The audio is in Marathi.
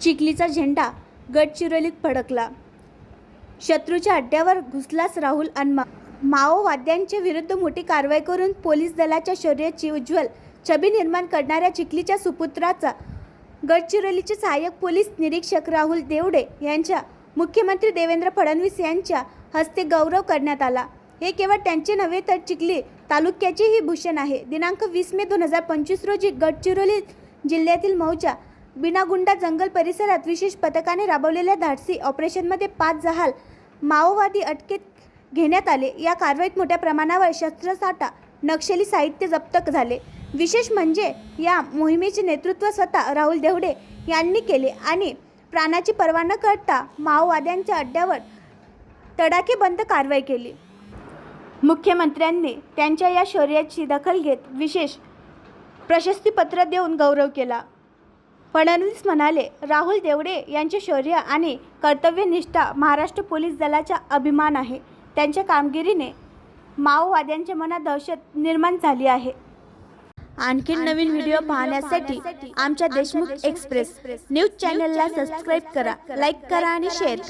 चिखलीचा झेंडा गडचिरोलीत फडकला. शत्रूच्या अड्ड्यावर घुसलाच राहुल अनमा माओवाद्यांच्या विरुद्ध मोठी कारवाई करून पोलीस दलाच्या शौर्याची उज्ज्वल छबी निर्माण करणाऱ्या चिखलीच्या सुपुत्राचा गडचिरोलीचे सहाय्यक पोलीस निरीक्षक राहुल देवडे यांच्या मुख्यमंत्री देवेंद्र फडणवीस यांच्या हस्ते गौरव करण्यात आला. हे केवळ त्यांचे नव्हे तर चिखली तालुक्याचेही भूषण आहे. दिनांक वीस मे दोन हजार पंचवीस रोजी गडचिरोली जिल्ह्यातील मौजा बिनागुंडा जंगल परिसरात विशेष पथकाने राबवलेल्या धाडसी ऑपरेशनमध्ये पाच जहाल माओवादी अटकेत घेण्यात आले. या कारवाईत मोठ्या प्रमाणावर शस्त्रसाठा नक्षली साहित्य जप्त झाले. विशेष म्हणजे या मोहिमेचे नेतृत्व स्वतः राहुल देवडे यांनी केले आणि प्राणाची पर्वा न करता माओवाद्यांच्या अड्ड्यावर तडाखेबंद कारवाई केली. मुख्यमंत्र्यांनी त्यांच्या या शौर्याची दखल घेत विशेष प्रशस्तीपत्र देऊन गौरव केला. फडणवीस म्हणाले राहुल देवडे यांचे शौर्य आणि कर्तव्यनिष्ठा महाराष्ट्र पोलीस दलाचा अभिमान आहे. त्यांच्या कामगिरीने माओवाद्यांच्या मनात दहशत निर्माण झाली आहे. आणखीन नवीन व्हिडिओ पाहण्यासाठी आमच्या देशमुख एक्सप्रेस. न्यूज चॅनलला सबस्क्राईब करा लाईक करा आणि शेअर करा.